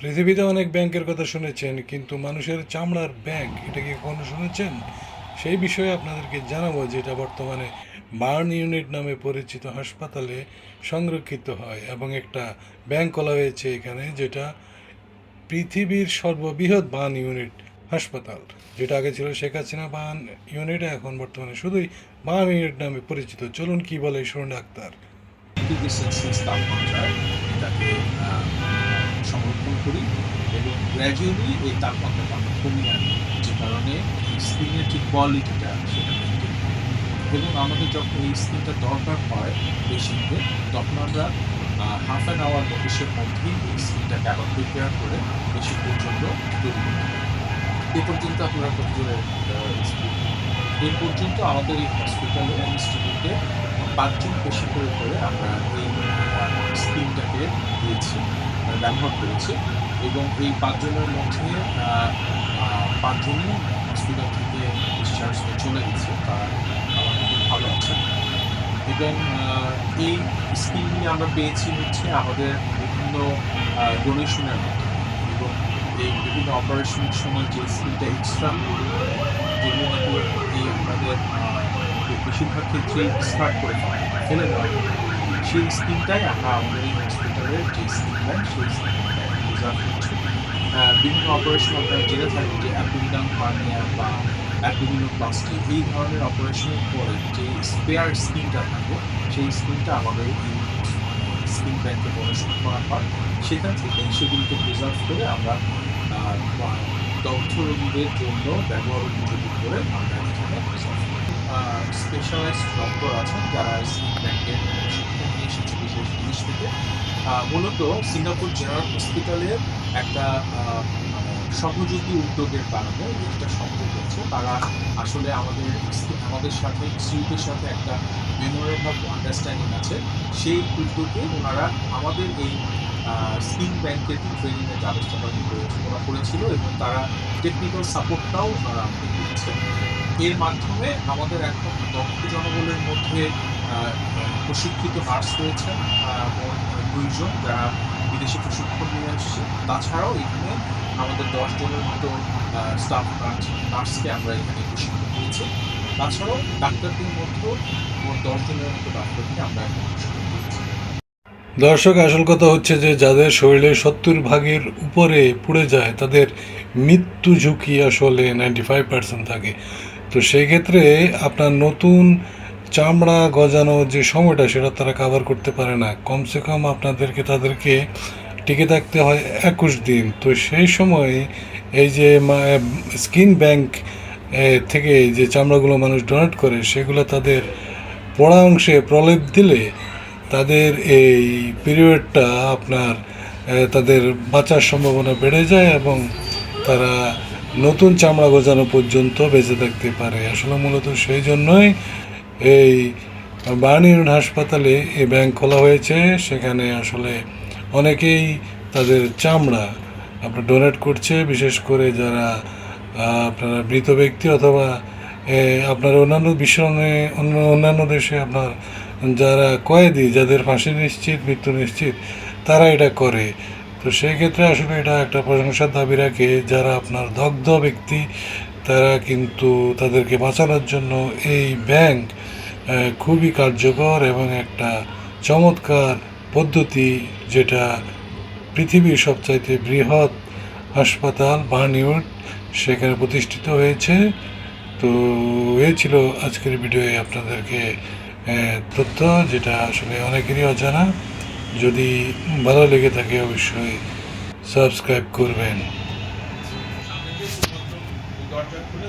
পৃথিবীতে অনেক ব্যাংকের কথা শুনেছেন, কিন্তু মানুষের চামড়ার ব্যাংক এটা কি কখনো শুনেছেন? সেই বিষয়ে আপনাদেরকে জানাব যেটা বর্তমানে বার্ন ইউনিট নামে পরিচিত হাসপাতালে সংরক্ষিত হয় এবং একটা ব্যাংক খোলা হয়েছে এখানে, যেটা পৃথিবীর সর্ববৃহৎ বার্ন ইউনিট হাসপাতাল, যেটা আগে ছিল শেখ হাসিনা বার্ন ইউনিট, এখন বর্তমানে শুধুই বার্ন ইউনিট নামে পরিচিত। চলুন কি বলে শুনুন ডাক্তার। সংরক্ষণ করি এবং গ্র্যাজুয়ালি এই তাপমাত্রাটা আমরা কমিয়ে আনি, যে কারণে স্কিনের যে কোয়ালিটিটা সেটা মেনটেন এবং আমাদের যখন এই স্কিনটা দরকার হয় পেশেন্টদের তখন আমরা হাফ অ্যান আওয়ার নোটিশের মধ্যেই এই স্কিনটাকে আবার প্রিপেয়ার করে পেশেন্টের জন্য তৈরি করি এ পর্যন্ত আপনারা কত জোরে এই পর্যন্ত আমাদের এই হসপিটালে ইনস্টিটিউটে পাঁচজন পেশেন্টের উপরে আমরা এই স্কিমটাকে দিয়েছি। ব্যবহার করেছি এবং এই পাঁচজনের মধ্যে পাঁচজনই হসপিটাল থেকে ডিসচার্জ হয়ে চলে গেছে। তারা আমাদের খুব ভালো আছে এবং এই স্কিম নিয়ে আমরা পেয়েছি হচ্ছে আমাদের বিভিন্ন ডোনেশনের মাধ্যমে। এবং এই বিভিন্ন অপারেশনের সময় যে স্কিমটা এক্সট্রা যেগুলো নাকি এই আমাদের বেশিরভাগ ক্ষেত্রে স্টার্ট করে ফেলে দেওয়া। সেই স্কিমটাই আমরা আমাদের এই হসপিটালের যে স্কিম হয় সেই স্কিমটা রিজার্ভ করছি বিভিন্ন অপারেশন আপনারা জেনে থাকেন যে অ্যাবডোমিনাল হার্নিয়া বা অ্যাবডোমিনোপ্লাস্টি এই ধরনের অপারেশনের পরে যে স্পেয়ার স্কিমটা থাকে সেই স্কিমটা আমাদের এই স্কিম ব্যাংকে ডোনেশন করা হয় সেখান থেকে সেগুলিকে প্রিজার্ভ করে আমরা দগ্ধ রোগীদের জন্য ব্যবহার উপযোগী করে আমরা এখানে স্পেশালাইজড ডক্টর আছেন যারা স্কিন ব্যাংকের জিনিস থেকে। মূলত সিঙ্গাপুর জেনারেল হসপিটালের একটা সহযোগী উদ্যোগের কারণে এটা সম্ভব হচ্ছে। তারা আসলে আমাদের আমাদের সাথে ইনস্টিটিউটের সাথে একটা মেমোরেন্ড অফ আন্ডারস্ট্যান্ডিং আছে। সেই উদ্যোগে ওনারা আমাদের এই স্কিন ব্যাংকের ট্রেনিংয়ের ব্যবস্থাপনা করে ওরা করেছিল এবং তারা টেকনিক্যাল সাপোর্টটাও ওনারা আমাদের দিয়েছে। এর মাধ্যমে আমাদের এখন দক্ষ জনবলের মধ্যে প্রশিক্ষিত নার্স রয়েছেন দুইজন যারা বিদেশে প্রশিক্ষণ নিয়ে আসছে তাছাড়াও এখানে আমাদের দশ জনের মতো স্টাফ নার্স নার্সকে আমরা এখানে প্রশিক্ষণ দিয়েছি। তাছাড়াও ডাক্তারদের মধ্যেও মোট দশ জনের মতো ডাক্তারকে আমরা এখানে প্রশিক্ষণ দিয়েছি। দর্শক, আসল কথা হচ্ছে যে, যাদের শরীরে সত্তর ভাগের উপরে পুড়ে যায়, তাদের মৃত্যু ঝুঁকি আসলে নাইনটি ফাইভ পার্সেন্ট থাকে। তো সেই ক্ষেত্রে আপনার নতুন চামড়া গজানোর যে সময়টা, সেটা তারা কাভার করতে পারে না। কমসে কম আপনাদেরকে তাদেরকে টিকে থাকতে হয় একুশ দিন। তো সেই সময় এই যে স্কিন ব্যাংক থেকে যে চামড়াগুলো মানুষ ডোনেট করে, সেগুলো তাদের পোড়া অংশে প্রলেপ দিলে তাদের এই পিরিয়ডটা আপনার তাদের বাঁচার সম্ভাবনা বেড়ে যায় এবং তারা নতুন চামড়া গজানো পর্যন্ত বেঁচে থাকতে পারে। আসলে মূলত সেই জন্যই এই বার্নিউড হাসপাতালে এই ব্যাংক খোলা হয়েছে। সেখানে আসলে অনেকেই তাদের চামড়া আপনার ডোনেট করছে। বিশেষ করে যারা আপনারা মৃত ব্যক্তি অথবা আপনার অন্যান্য বিশ্ব অন্য, অন্যান্য দেশে আপনার যারা কয়েদি, যাদের ফাঁসি নিশ্চিত, মৃত্যু নিশ্চিত, তারা এটা করে। তো সেই ক্ষেত্রে আসলে এটা একটা প্রশংসার দাবি রাখে যারা আপনার দগ্ধ ব্যক্তি তারা কিন্তু তাদেরকে বাঁচানোর জন্য এই ব্যাংক খুবই কার্যকর এবং একটা চমৎকার পদ্ধতি যেটা পৃথিবীর সবচাইতে বৃহৎ হাসপাতাল, বার্নিউড, সেখানে প্রতিষ্ঠিত হয়েছে। তো এই ছিল আজকের ভিডিওয়ে আপনাদেরকে তথ্য যেটা আসলে অনেকেরই অজানা। যদি ভালো লেগে থাকে অবশ্যই সাবস্ক্রাইব করবেন। দরজা খুলে